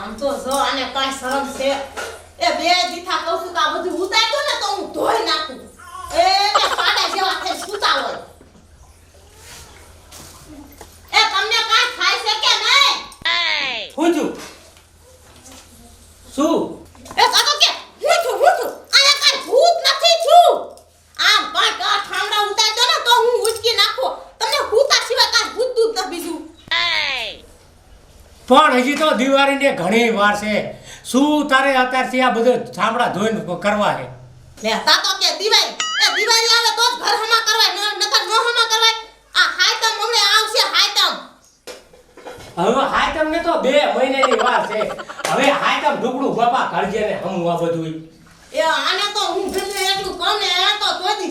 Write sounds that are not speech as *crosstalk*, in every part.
આમ તો ને તો હું ધોઈ નાખું. એ પાડા જેવા થઈ એ તમને કાંઈ થાય છે કે નહીં? હું શું એ કાકો કે હું છું હું છું આને કાંઈ ભૂત નથી છું આમ કાંઈક આ ઠામડા ઉતારજો ને તો હું ઉચકી નાખો તમને ભૂતા સિવાય કાંઈ ભૂત દૂધ નથી બીજું પણ હજી તો દિવાળીને ઘણી વાર છે. શું તારે અત્યારથી આ બધું ચામડા ધોઈને કરવા છે? લે કે દિવાળી. એ દિવાળી આવે તો જ ઘર હમા કરવાય નકર નો હમા કરવાય. આ હાયતમ હમણે આવશે હાયતમ હવે હાયતમ ને તો બે મહિનાની વાર છે. હવે હાયતમ ઢુકડું બાપા કરજે ને બધું. એ આને તો હું ભેગું એટલું કહું ને તો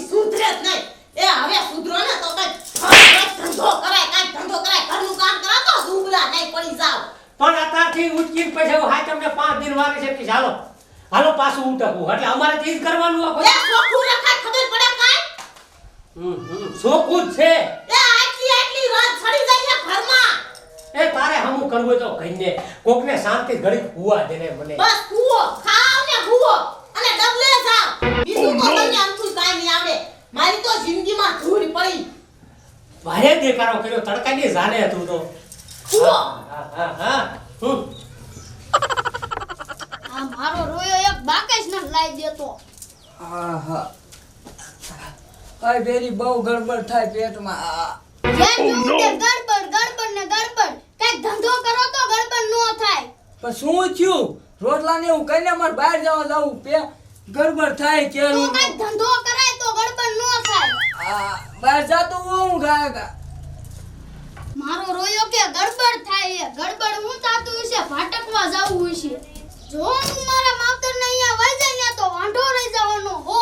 સુધરે જ નહીં. એ હવે સુધરો ને તો કઈ ધંધો કરાય કાંઈ ધંધો કરાય ઘરનું કામ કરા તો દુબળા નહીં પડી જાવ અત્યારથી ઉચકીને પછી હા તમને પાંચ દિન વાગે છે કે ચાલો હાલો પાછું ઉટકવું. એટલે અમારે ચીજ કરવાનું આ એ બધું. ચોખ્ખું રખાય ખબર પડે કાઈ? હમ, હમ. જ છે. એ આટલી આટલી રાત છડી જાય છે ઘરમાં. એ તારે હમું કરવું તો કહીને કોકને શાંતિ ઘડી હુવા દેને મને. બસ હુવો ખાવ ને હુવો અને ડબલે જાવ બીજું તો તમને અંતું કાઈ નહીં આવડે. મારી તો જિંદગીમાં ધૂળ પડી. ભારે દેખાડો કર્યો તડકાની જાને હતું તો. હુવો. હા હા હા. આ મારો રોયો એક બાકે જ લાઈ દેતો આહા. આ બેરી બહુ ગડબડ થાય પેટમાં. આ. જેમ જોઉં તેમ ગડબડ ગડબડ ને ગડબડ. કંઈક ધંધો કરો તો ગડબડ નો થાય. પણ શું થયું? રોટલા ને એવું કઈને મારે બહાર જવા જવું પે ગડબડ થાય તો ધંધો કરાય તો ગડબડ નો થાય. બહાર જાતો હું ગાય મારો રોયો કે ગડબડ થાય છે ગડબડ હું થાતું છે ભાટકવા જવું છે જો હું મારા માવતર ને અહીંયા વહી જાય તો વાંઢો રહી જવાનો હો.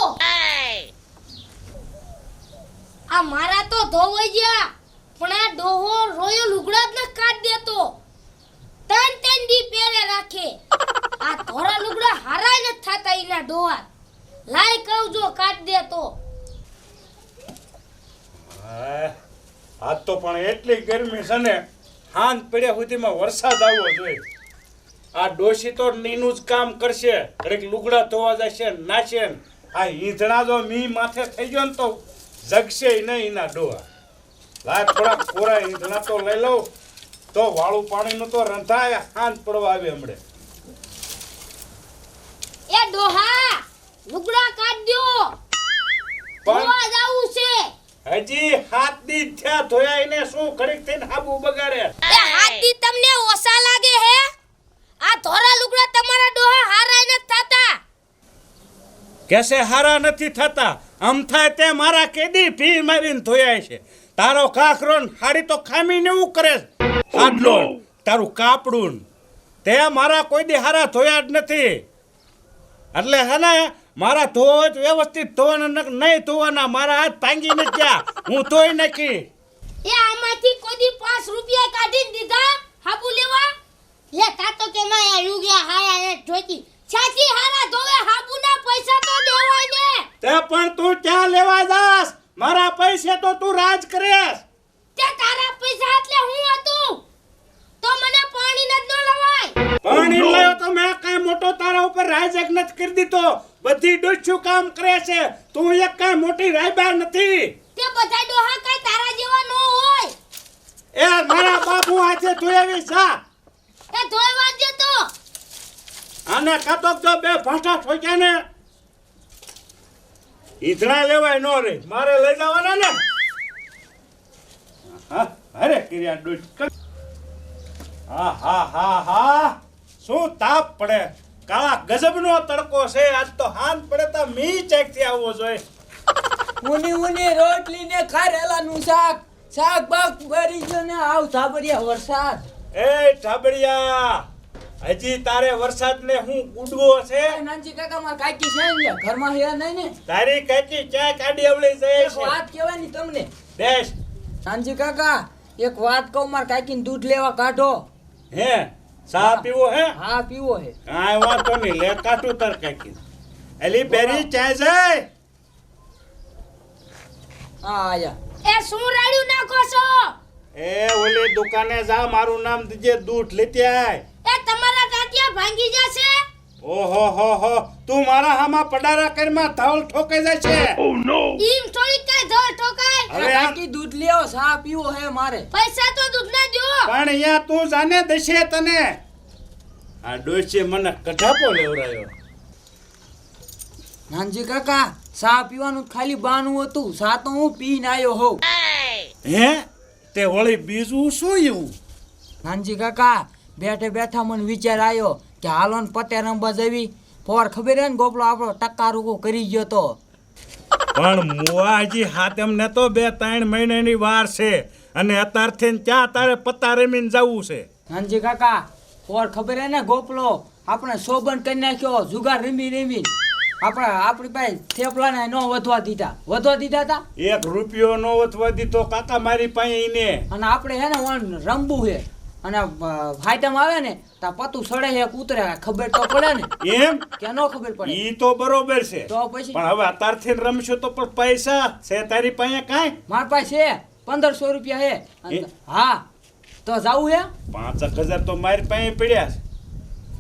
આ મારા તો ધોવાઈ ગયા. પણ આ ડોહો રોયો લુગડા જ ન કાઢ દેતો. તન તન દી પહેરે રાખે. આ ધોરા લુગડા હારાય ન થાતા એના ડોહા. લાય કહું જો કાઢ દે તો હા, તો પણ એટલી ગરમી છે ને, હાંજ પડ્યા સુધીમાં વરસાદ આવવો જોઈએ. આ ડોશી તો નીનું જ કામ કરશે. ઘડીક લુગડા ધોવા જશે, નાશે આ ઈંધણા જો મી માથે થઈ ગયો ને તો જગશે નહીં એના ડોહા. લા થોડા કોરા ઈંધણા તો લઈ લઉં. તો વાળું પાણીનું તો રંધાય, હાંજ પડવા આવે હમણે. હજી હાથ દી થયા ધોયા એને શું ખડીક થઈને હાબુ બગાડે? એ હાથી તમને ઓસા લાગે હે? આ ધોરા લુગડા તમારા ડોહા હારા ન થાતા. કેસે હારા નથી થતા? આમ થાય તે મારા કેદી ભી મારીને ધોયા છે. તારો કાકરો ને હાડી તો ખામીને એવું કરે આટલો. તારું કાપડું તે મારા કોઈ દી હારા ધોયા જ નથી. એટલે હે ને મારા જ વ્યવસ્થિત ધોવાના નહીં ધોવાના મારા હાથ ભાંગી નથી હું ધોઈ નાખી. એ આમાંથી કોદી પાંચ 5 રૂપિયા કાઢીને દીધા? હાબુ લેવા? લે કાતો કે માં યુગ્યા હાયા એ જોતી છાતી હારા ધોવે હાબુના પૈસા તો દેવાય ને. તે પણ તું ક્યાં લેવા જાસ મારા પૈસે તો તું રાજ કરેસ તે તારા પૈસા એટલે હું હતું. તો મને પાણી ન જ ન લવાય. પાણી લાયો તો મેં રાજક નથી કરી દીધો. બધી ડોસ્યું કામ કરે છે. તું એક કાંઈ મોટી રાયબા નથી. તે બધા ડોહા કઈ તારા જેવા ન હોય. એ મારા બાપુ આજે ધોયાવી સા એ ધોયવા દે તો. આને કાતો જો બે ફાટા ઠોક્યા ને ઈધડા લેવાય નો રે મારે લઈ જવાના ને. હા અરે કિરિયા ડોસ હા હા હા હા. શું તાપ પડે? ગજબનો તડકો છે. આજ તો હાથ પડે તો મી ચેકથી આવવો જોઈએ. ઉની ઉની રોટલી ને ખારેલાનું શાક. શાક બાક ભરી ગયો ને આવ સાબરિયા વરસાદ. એ ઢાબડિયા હજી તારે વરસાદ ને હું ઉડવો છે? નાનજી કાકા માર કાકી છે ને ઘરમાં હે નહીં ને? તારી કાકી ચા કાઢી અવળી છે? વાત કહેવાની તમને. બેસ. નાનજી કાકા એક વાત કહું માર કાકીને દૂધ લેવા કાઢો. હે? ચા પીવો હે? હા પીવો હે. કાંઈ વાંધો નહીં લે કાટું તર કાકી એલી બેરી ચાય જાય? હા આયા. એ શું રાડ્યું નાખો છો? એ ઓલી દુકાને જા મારું નામ દીજે દૂધ લેતી આય. એ તમારા દાંતિયા ભાંગી જશે? ઓહો હો હો તું મારા હામાં પડારા કરમાં ધાવલ ઠોકાઈ જાય છે? ઈમ થોડી કઈ ધાવલ ઠોકાય. હવે આ કાકી દૂધ લેવો સા પીવો હે મારે. પૈસા તો દૂધ પણ અહીંયા તું જાને દશે તને. આ ડોશીએ મને કઢાપો લેવરાયો નાનજી કાકા સા પીવાનું ખાલી બાનું હતું. સા તો હું પીને આવ્યો હોઉં. હે? તે વળી બીજું શું એવું નાનજી કાકા બેઠે બેઠા મને વિચાર આવ્યો કે હાલો ને પતે રમવા જવી. ફોર ખબર હે ને ગોપલો આપણો ટક્કા રૂકો કરી ગયો તો. પણ મુઆજી હાથેમ ને તો બે ત્રણ મહિનાની વાર છે. અને અત્યારથી ત્યાં તારે પત્તા રમીને જવું છે? નાનજી કાકા ઓર ખબર હે ને ગોપલો? આપણે શોભન કરી નાખ્યો જુગાર રમી રમી આપણે આપણી પાસે થેપલાને ન વધવા દીધા. વધવા દીધા હતા એક રૂપિયો નો વધવા દીધો કાકા મારી પાસે ઈને અને આપણે હે ને રમવું છે અને ફાઈટમ આવે ને તા પતું સડે છે કૂતરે ખબર તો પડે ને. એમ? કે ન ખબર પડે. ઈ તો બરોબર છે. તો પછી? પણ હવે અત્યારથી રમશો તો પણ પૈસા છે તારી પાસે કાંઈ? મારી પાસે છે પંદરસો રૂપિયા છે. હા તો જાવું હે? પાંચ હજાર તો મારી પાસે પડ્યા છે.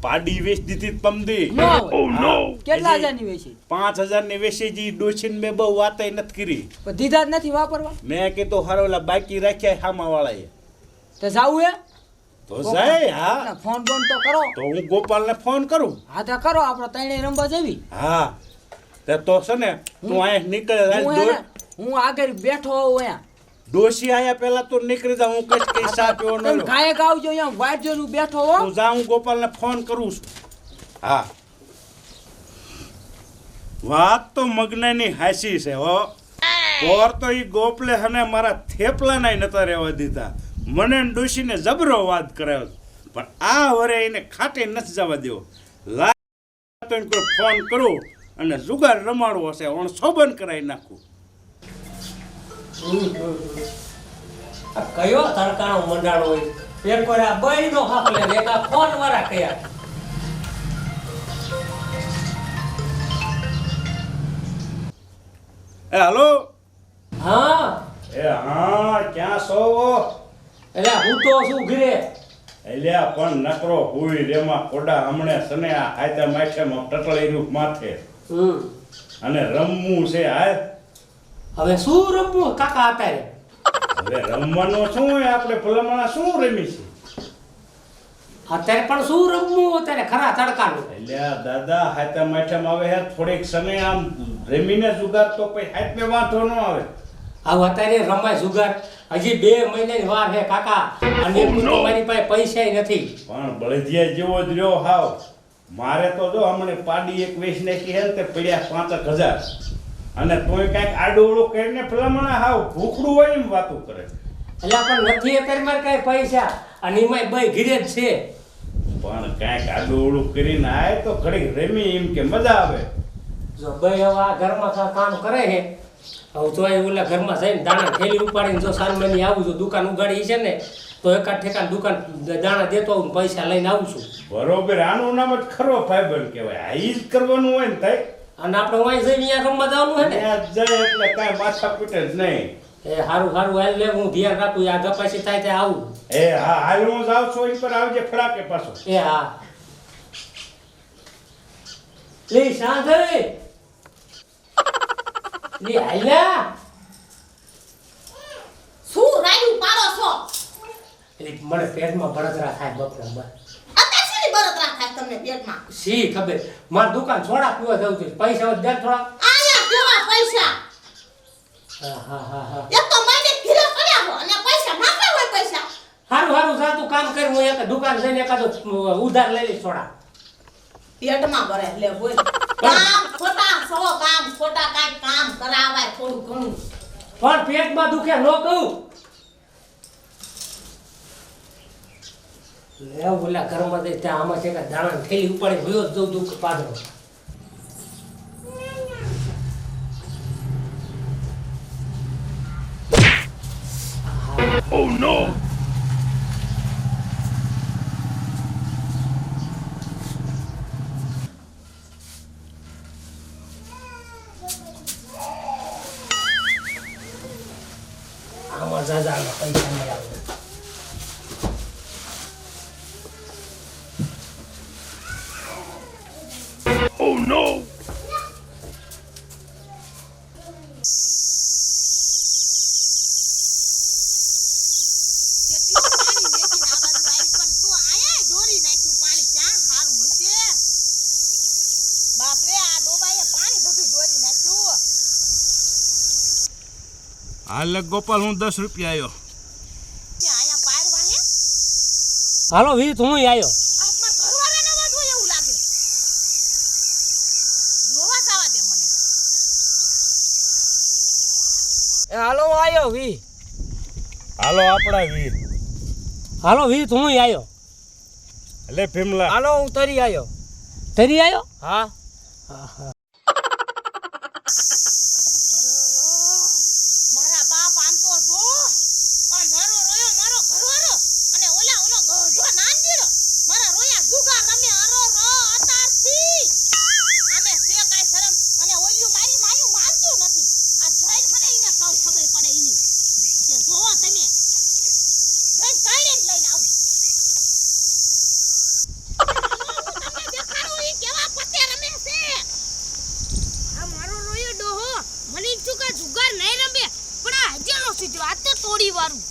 પાડી વેચ દીધી પમદી. ન હોય. કેટલા હજારની વેચી? પાંચ હજારની વેચી જી ડોસીને મેં બહુ વાતય નથી કરી. પણ દીધા જ નથી વાપરવા? મેં કીધું હારો ઓલા બાકી રાખ્યા હામા એ તો જાવું હે? તો જાય હા. ફોન બોન તો કરો. તો હું ગોપાલને ફોન કરું. હા તો કરો આપણે ત્રણેય રમવા જવી હા. તે તો છે ને તું અહીં નીકળે હું આગળ બેઠો હોઉં અહીંયા. ડોસી આયા પેલા તું નીકળી જાઉં કઈ કઈ સા પીવો તમે ન ગાયક આવજો અહીંયા વાંચજો નું બેઠો હો. હું જા હું ગોપાલને ફોન કરું છું. હા. વાત તો મગ્નની હાસી છે હો. પોર તો ઈ ગોપલે હને મારા થેપલા નાય નતા રહેવા દીધા. મને ડોશીને જબરો વાત કરાયો પણ આ વરે એને ખાટે નથી જવા દેવો. લા કોઈ ફોન કરો અને જુગાર રમાડવો હશે ઓણ શોભન કરાવી નાખું. આ કયો તડકાનો મંડાણો હોય? એક વાર આ બઈનો હાકલે લે એક આ ફોન વાળા કયા એ હાલો? હા. એ હા ક્યાં છો? એટલે હું તો શું ઘરે. એલ્યા પણ નકરો હુઈ રેમાં કોડા હમણે સને આ હાયતા માઠેમાં ટટળી રૂપ માથે. હમ. અને રમવું છે હાય. હવે શું રમવું? કાકા અત્યારે હવે રમવાનું શું હોય? આપણે ભલામણા શું રમી છે? અત્યારે પણ શું રમવું? અત્યારે ખરા તડકાનું. એટલે દાદા હાયતા માઠેમાં આવે હે થોડીક સમય આમ રમીને જુગાર તો કોઈ હાથમે વાંધો ન આવે. આવું અત્યારે રમાય સુગર હજી બે મહિનાની વાર છે કાકા. અને મારી પાસે પૈસા નથી. પણ બળદિયા જેવો જ રહ્યો હાવ. મારે તો જો હમણે પાડી એક વેસ નાખી હે તે પડ્યા પાંચક હજાર. અને તોય કાંઈક આડું કરીને ભલામણા હાવ ભૂખડું હોય એમ વાતું કરે. એટલે પણ નથી અત્યારે મારે કઈ પૈસા. અને એમાંય બે ઘીરે જ છે. પણ કાંઈક આડું કરીને આય તો ઘડીક રમી એમ કે મજા આવે. જો બે હવે આ ઘરમાં કામ કરે છે હવે તો એ ઓલા ઘરમાં જઈને દાણા થેલી ઉપાડીને જો સાનમાની આવું છું દુકાન ઉગાડી છે ને તો એકાદ ઠેકાણ દુકાન દાણા દેતો હું પૈસા લઈને આવું છું. બરોબર આનું નામ જ ખરો ફાઈબર કહેવાય. આ ઈ જ કરવાનું હોય ને થાય અને આપણે વાંઈ જઈને અહીંયા રમવા જવાનું છે ને? જાય એટલે કાંઈ માથા પીટે જ નહીં. એ હારું હારું હાલ લે હું ધ્યાન રાખું આ ગપાસી થાય તે આવું. એ હા હાલ હું જાઉં છું એ પર આવજે ફડાકે પાછો. એ હા. લે સાંભળે લે હાલ્યા શું રાયું પાડો છો? એટલે મને પેટમાં બળતરા થાય બપરા અત્યારે શેની બળતરા થાય તમને પેટમાં? સી ખબર? મારી દુકાન છોડા પીવા જવું છે. પૈસા વધે થોડા? આયા કેવા પૈસા. હા હા હા હા. એક તો પડ્યા હો અને પૈસા હોય પૈસા. હારું સારું જા તું કામ કરી હું એક દુકાન જઈને એકાદો ઉધાર લઈ લઈશ છોડા પેટમાં ભરે લે બોલ. કામ ખોટા સો કામ ખોટા કાંઈક કામ કરાવાય થોડું ઘણું. પણ પેટમાં દુખે નો કહું. લે ઓલા ઘરમાં દે ત્યાં આમાં છે કે દાણા થેલી ઉપાડી ભયો જ જઉં દુઃખ પાદરો આમાં જાજા પૈસા નહીં આવે કેટલું પાણી વેચીને આ બાજુ આવી પણ તું આયા દોરી નાખ્યું પાણી ક્યાં હારું હશે બાપ રે આ ડોબાએ પાણી બધું દોરી નાખ્યું હાલ ગોપાલ હું દસ રૂપિયા આવ્યો કે આયા. પારવા હે હાલો વી હું આવ્યો આસમાન ઘરવાળાને અવાજ હોય એવું લાગે. જોવા જવા દે મને. એ હાલો હું આવ્યો વી હાલો આપણા વીર હાલો વી હું આવ્યો એટલે ભીમલા. હાલો હું તરી આવ્યો તરી આવ્યો હા બાપ આમ તો જો આ મારો રોયો મારો ઘરવાળો અને ઓલા ઓલો ગઢો નાનજીડો મારા રોયા જુગા રમે અરો રો અતારથી. આને સે કાઈ શરમ? અને ઓલ્યું મારી માયું માનતું નથી. આ જૈન મને એને સૌ ખબર પડે એની. કે જોવો તમે. જૈન તાઈને લઈને આવું. હું તમને દેખાડું ઈ કેવા પતે રમે છે? આ મારો રોયો ડોહો. મને ઈચ્છું કે જુગાર નહીં રમે. પણ આ હજેનો સીધો આ તો તોડી વાળું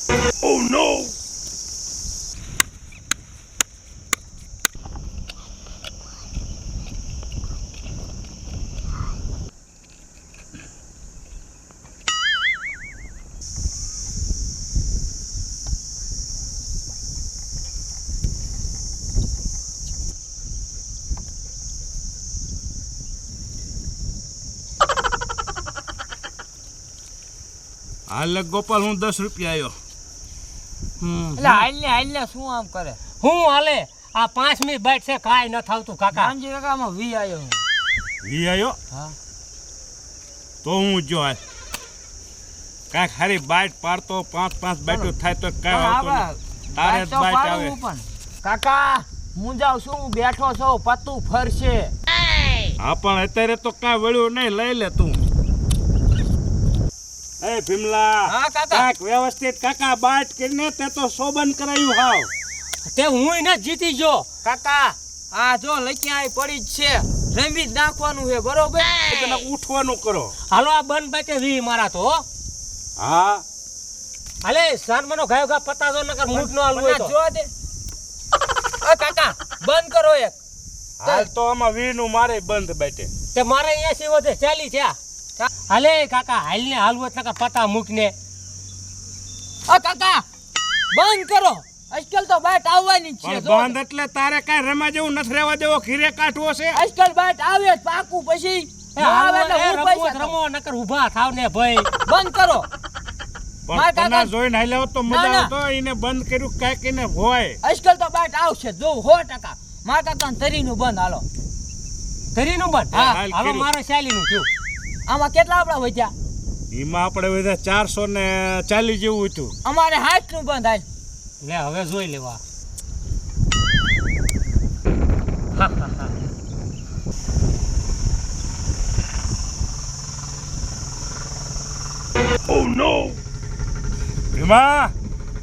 હાલ ગોપાલ હું દસ રૂપિયા આવ્યો એટલે હાલ ને હાલ ને શું આમ કરે? હું હાલે? આ પાંચમી બાઈટ છે કાંઈ ન થાવતું કાકા. કાકામાં વી આવ્યો વી આવ્યો હા. તો હું જો હાલ કાંઈક હારી બાઈટ પાડતો પાંચ પાંચ બાઈટો થાય તો કાંઈ આવતો તારે જ બાઈટ આવે. પણ. કાકા હું જાઉં છું બેઠો છો પતું ફરશે. હા પણ અત્યારે તો કાંઈ વળ્યું નહીં લઈ લે તું. એ ભીમલા હા, કાકા. કાંઈક વ્યવસ્થિત. કાકા બાટ કરીને તે તો શોભન કરાયું હાવ. તે હું ને જીતી જો કાકા. આ જો લખી આય પડી જ છે. રમી જ નાખવાનું છે બરોબર? તને ઉઠવાનું કરો. હાલો આ બંધ બાઈટે વી મારા તો હો. હા. હાલે સાનમાનો ગાયો ગા પતા જો નકર મૂઠ નો હાલવું હોય તો. જો દે. આ કાકા બંધ કરો એક. હાલ તો આમાં વીનું મારે બંધ બેઠે તે મારે અહીંયા સીવો છે ચાલી થયા હાલે કાકા હાલ ને હાલવું હોય પતા મૂક ને આ કાકા બંધ કરો. આજકાલ તો બાટ આવવાની છે બંધ એટલે તારે કઈ રમા જેવું નથી રહેવા દેવો ખીરે કાઢવો છે. આજકાલ બાટ આવે પાકું પછી. આવે હાલો, હું પૈસા રમો નકર ઊભા થાવ ને ભાઈ. બંધ કરો. પણ જોઈને હાલ્યા તો મજા આવતો એને બંધ કર્યું કાંઈક એને હોય. આજકાલ તો બાટ આવશે જો હો ટકા. મારા કાકા તરીનું બંધ હાલો. ધરીનું બંધ? હાલ. મારો શાલીનું થયું. આમાં કેટલા આપણા વધ્યા? એમાં આપણે બધા ચારસો ને ચાલીસ જેવું હતું. અમારે હાથનું બંધ હાલ. લે હવે જોઈ લેવા. *laughs* એમાં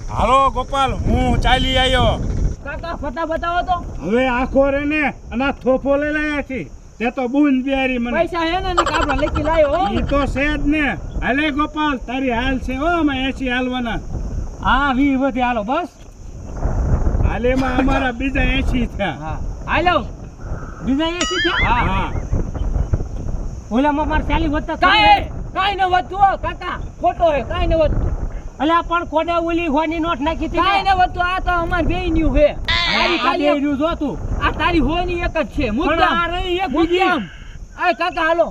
હાલો ગોપાલ હું ચાલી આવ્યો કાકા ફટા બતાવો તો. હવે આખો રે ને અને થોપો થોફો લઈ લાયા છે. તે તો બુન બિહારી મને. પૈસા હે ને આપણે લખી લાયો ઈ તો છે જ ને. હાલે ગોપાલ તારી હાલ છે હો અમે એસી હાલવાના. હા વી વધી હાલો બસ. હાલેમાં અમારા બીજા એસી થયા. હા. હાલો. બીજા એસી થયા? હા. ઓલામાં માર ચાલી વધતા કાઈ કાઈ ન વધતું કાકા. ખોટો હે કાઈ ન વધતું. અલ્યા પણ કોને ઓલી હોની નોટ નાખી હતી કાઈ ને? ન વધતું આ તો અમાર બેય ન્યુ હે. તારી આ ખાલી બેયનું જો તું આ તારી હોની એક જ છે મુદ્દા આ રહી એક બીજી. આ કાકા હાલો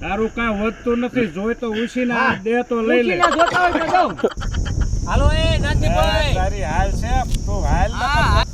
તારું કાંઈ વધતું નથી જોઈ તો ઉછીને. દે તો લઈ લે જોતા હોય તો દઉં હાલો એ નાનજીભાઈ તારી હાલ છે તું હાલ ના માર